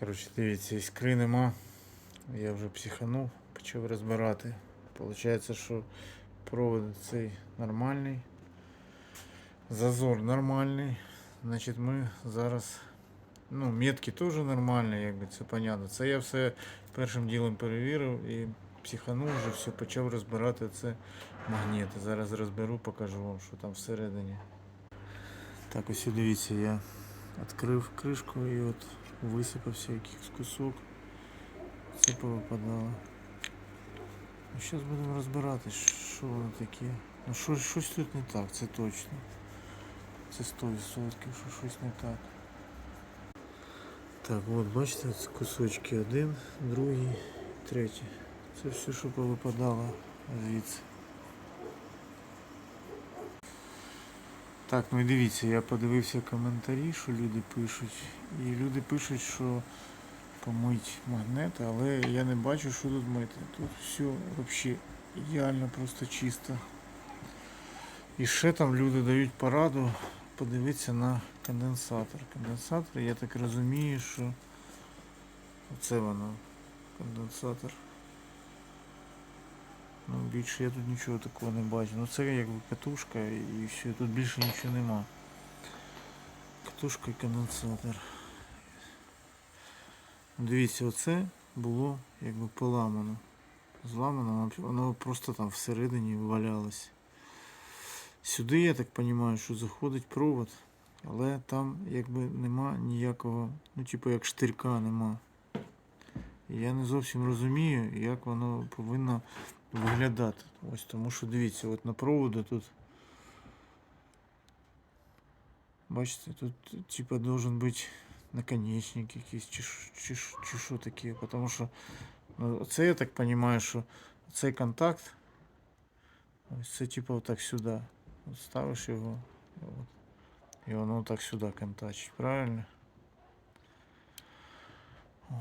Коротше, дивіться, іскри нема. Я вже психанув, почав розбирати. Получається, що провод цей нормальний. Зазор нормальний. Значить, ми зараз. Ну, метки теж нормальні, якби це понятно. Це я все першим ділом перевірив і психанув вже все, почав розбирати це магніти. Зараз розберу, покажу вам, що там всередині. Так, ось дивіться, я відкрив кришку і от висипався якийсь кусок. Це повипадало. Ну, зараз будемо розбирати, що воно таке. Ну що, щось тут не так, це точно. Це 100%, що щось не так. Так, от бачите, це кусочки один, другий, третій. Це все, що повипадало звідси. Так, ну і дивіться, я подивився коментарі, що люди пишуть. І люди пишуть, що помить магнет, але я не бачу, що тут мити. Тут все взагалі ідеально, просто чисто. І ще там люди дають пораду подивитися на конденсатор. Конденсатор, я так розумію, що оце воно. Конденсатор. Ну, більше я тут нічого такого не бачу. Ну це якби катушка і все, тут більше нічого нема. Катушка і конденсатор. Дивіться, оце було якби поламано. Зламано, воно- просто там всередині валялось. Сюди, я так розумію, що заходить провод, але там якби нема ніякого, ну типу як штирка нема. Я не зовсім розумію, як воно повинно виглядати. Ось тому що дивіться, от на проводу тут. Бачите, тут типа должен бути наконечник якийсь чи, ш- чи, ш- чи що таке. Тому що ну, це я так розумію, що цей контакт. Ось це типа отак сюди. От ставиш його. От, і воно так сюди контачить, правильно?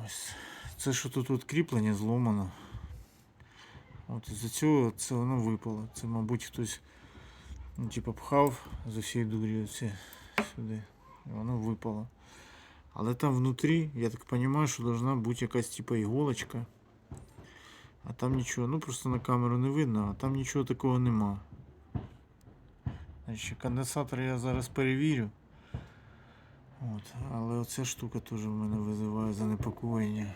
Ось. Це що тут от кріплення зломано. От із-за цього це воно випало. Це, мабуть, хтось ну, типу, пхав з усієї дурі оце сюди. І воно випало. Але там внутрі, я так розумію, що должна бути якась типу іголочка. А там нічого, ну просто на камеру не видно, а там нічого такого нема. Значить, конденсатор я зараз перевірю. От, але оця штука теж в мене визиває занепокоєння.